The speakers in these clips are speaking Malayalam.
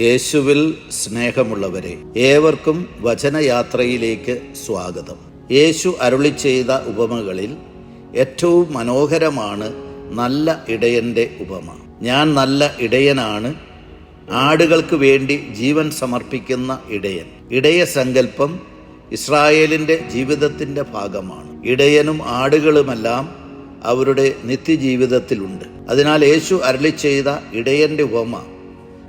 യേശുവിൽ സ്നേഹമുള്ളവരെ ഏവർക്കും വചനയാത്രയിലേക്ക് സ്വാഗതം. യേശു അരുളി ചെയ്ത ഉപമകളിൽ ഏറ്റവും മനോഹരമാണ് നല്ല ഇടയന്റെ ഉപമ. ഞാൻ നല്ല ഇടയനാണ് ആടുകൾക്ക് വേണ്ടി ജീവൻ സമർപ്പിക്കുന്ന ഇടയൻ. ഇടയ സങ്കല്പം ഇസ്രായേലിന്റെ ജീവിതത്തിന്റെ ഭാഗമാണ്. ഇടയനും ആടുകളുമെല്ലാം അവരുടെ നിത്യജീവിതത്തിലുണ്ട്. അതിനാൽ യേശു അരളി ചെയ്ത ഇടയന്റെ ഉപമ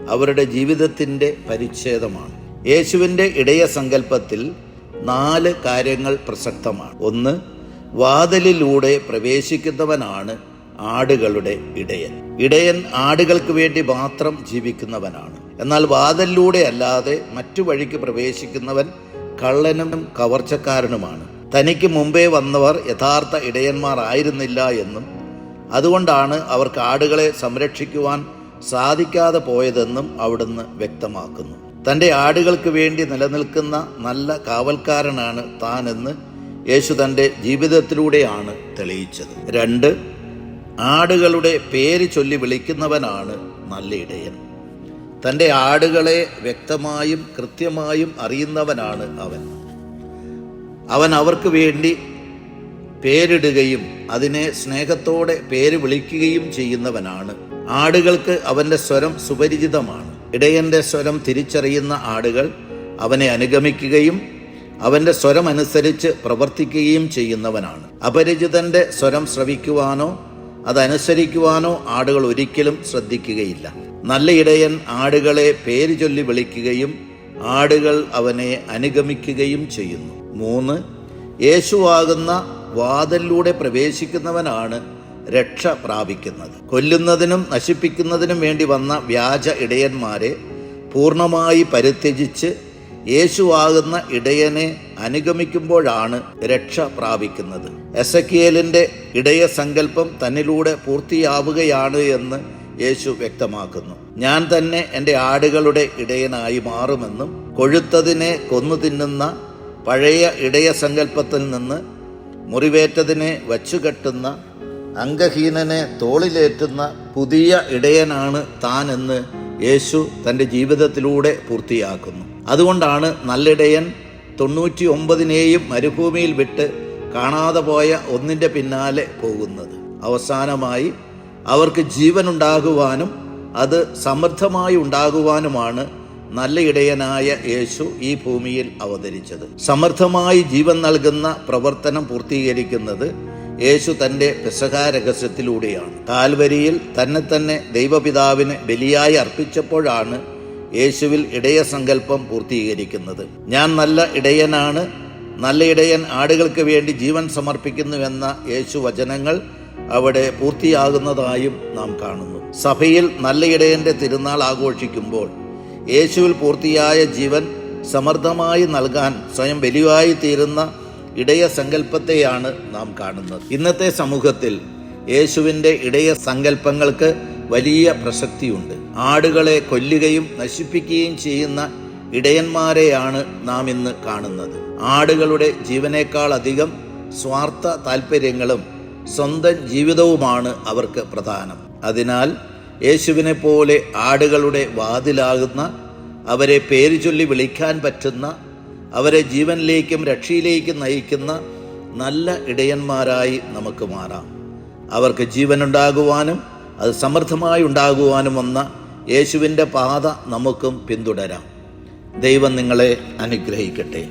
അവരുടെ ജീവിതത്തിന്റെ പരിച്ഛേദമാണ്. യേശുവിന്റെ ഇടയ സങ്കല്പത്തിൽ നാല് കാര്യങ്ങൾ പ്രസക്തമാണ്. ഒന്ന് വാതിലിലൂടെ പ്രവേശിക്കുന്നവനാണ് ആടുകളുടെ ഇടയൻ. ഇടയൻ ആടുകൾക്ക് വേണ്ടി മാത്രം ജീവിക്കുന്നവനാണ്. എന്നാൽ വാതിലിലൂടെ അല്ലാതെ മറ്റു വഴിക്ക് പ്രവേശിക്കുന്നവൻ കള്ളനും കവർച്ചക്കാരനുമാണ്. തനിക്ക് മുമ്പേ വന്നവർ യഥാർത്ഥ ഇടയന്മാർ ആയിരുന്നില്ല എന്നും അതുകൊണ്ടാണ് അവർക്ക് ആടുകളെ സംരക്ഷിക്കുവാൻ സാധിക്കാതെ പോയതെന്നും അവിടുന്ന് വ്യക്തമാക്കുന്നു. തന്റെ ആടുകൾക്ക് വേണ്ടി നിലനിൽക്കുന്ന നല്ല കാവൽക്കാരനാണ് താനെന്ന് യേശു തന്റെ ജീവിതത്തിലൂടെയാണ് തെളിയിച്ചത്. രണ്ട് ആടുകളുടെ പേര് ചൊല്ലി വിളിക്കുന്നവനാണ് നല്ല ഇടയൻ. തന്റെ ആടുകളെ വ്യക്തമായും കൃത്യമായും അറിയുന്നവനാണ് അവൻ. അവൻ അവർക്ക് വേണ്ടി പേരിടുകയും അതിനെ സ്നേഹത്തോടെ പേര് വിളിക്കുകയും ചെയ്യുന്നവനാണ് ആടുകൾക്ക് അവന്റെ സ്വരം സുപരിചിതമാണ്. ഇടയന്റെ സ്വരം തിരിച്ചറിയുന്ന ആടുകൾ അവനെ അനുഗമിക്കുകയും അവന്റെ സ്വരം അനുസരിച്ച് പ്രവർത്തിക്കുകയും ചെയ്യുന്നവനാണ്. അപരിചിതന്റെ സ്വരം ശ്രവിക്കുവാനോ അതനുസരിക്കുവാനോ ആടുകൾ ഒരിക്കലും ശ്രദ്ധിക്കുകയില്ല. നല്ല ഇടയൻ ആടുകളെ പേര് ചൊല്ലി വിളിക്കുകയും ആടുകൾ അവനെ അനുഗമിക്കുകയും ചെയ്യുന്നു. മൂന്ന് യേശുവാകുന്ന വാതിലൂടെ പ്രവേശിക്കുന്നവനാണ് രക്ഷ പ്രാപിക്കുന്നത്. കൊല്ലുന്നതിനും നശിപ്പിക്കുന്നതിനും വേണ്ടി വന്ന വ്യാജ ഇടയന്മാരെ പൂർണമായി പരിത്യജിച്ച് യേശുവാകുന്ന ഇടയനെ അനുഗമിക്കുമ്പോഴാണ് രക്ഷ പ്രാപിക്കുന്നത്. എസക്കിയേലിന്റെ ഇടയ സങ്കല്പം തന്നിലൂടെ പൂർത്തിയാവുകയാണ് എന്ന് യേശു വ്യക്തമാക്കുന്നു. ഞാൻ തന്നെ എന്റെ ആടുകളുടെ ഇടയനായി മാറുമെന്നും കൊഴുത്തതിനെ കൊന്നു തിന്നുന്ന പഴയ ഇടയ സങ്കല്പത്തിൽ നിന്ന് മുറിവേറ്റതിനെ വച്ചുകെട്ടുന്ന അംഗഹീനനെ തോളിലേറ്റുന്ന പുതിയ ഇടയനാണ് താൻ എന്ന് യേശു തന്റെ ജീവിതത്തിലൂടെ പൂർത്തിയാക്കുന്നു. അതുകൊണ്ടാണ് നല്ലിടയൻ തൊണ്ണൂറ്റി ഒമ്പതിനെയും മരുഭൂമിയിൽ വിട്ട് കാണാതെ പോയ ഒന്നിന്റെ പിന്നാലെ പോകുന്നത്. അവസാനമായി അവർക്ക് ജീവനുണ്ടാകുവാനും അത് സമൃദ്ധമായി ഉണ്ടാകുവാനുമാണ് നല്ല ഇടയനായ യേശു ഈ ഭൂമിയിൽ അവതരിച്ചത്. സമർത്ഥമായി ജീവൻ നൽകുന്ന പ്രവർത്തനം പൂർത്തീകരിക്കുന്നത് യേശു തന്റെ രഹസ്യത്തിലൂടെയാണ് കാൽവരിയിൽ തന്നെ തന്നെ ദൈവപിതാവിന് ബലിയായി അർപ്പിച്ചപ്പോഴാണ് യേശുവിൽ ഇടയ സങ്കല്പം പൂർത്തീകരിക്കുന്നത്. ഞാൻ നല്ല ഇടയനാണ്. നല്ല ഇടയൻ ആടുകൾക്ക് വേണ്ടി ജീവൻ സമർപ്പിക്കുന്നുവെന്ന യേശു വചനങ്ങൾ അവിടെ പൂർത്തിയാകുന്നതായും നാം കാണുന്നു. സഭയിൽ നല്ല ഇടയന്റെ തിരുനാൾ ആഘോഷിക്കുമ്പോൾ യേശുവിൽ പൂർത്തിയായ ജീവൻ സമർത്ഥമായി നൽകാൻ സ്വയം ബലിയായി തീരുന്ന ഇടയ സങ്കല്പത്തെയാണ് നാം കാണുന്നത്. ഇന്നത്തെ സമൂഹത്തിൽ യേശുവിന്റെ ഇടയ സങ്കല്പങ്ങൾക്ക് വലിയ പ്രസക്തിയുണ്ട്. ആടുകളെ കൊല്ലുകയും നശിപ്പിക്കുകയും ചെയ്യുന്ന ഇടയന്മാരെയാണ് നാം ഇന്ന് കാണുന്നത്. ആടുകളുടെ ജീവനേക്കാൾ അധികം സ്വാർത്ഥ താല്പര്യങ്ങളും സ്വന്തം ജീവിതവുമാണ് അവർക്ക് പ്രധാനം. അതിനാൽ യേശുവിനെ പോലെ ആടുകളുടെ വാതിലാകുന്ന അവരെ പേര് ചൊല്ലി വിളിക്കാൻ പറ്റുന്ന അവരെ ജീവനിലേക്കും രക്ഷയിലേക്കും നയിക്കുന്ന നല്ല ഇടയന്മാരായി നമുക്ക് മാറാം. അവർക്ക് ജീവനുണ്ടാകുവാനും അത് സമൃദ്ധമായി ഉണ്ടാകുവാനും വന്ന യേശുവിന്റെ പാത നമുക്കും പിന്തുടരാം. ദൈവം നിങ്ങളെ അനുഗ്രഹിക്കട്ടെ.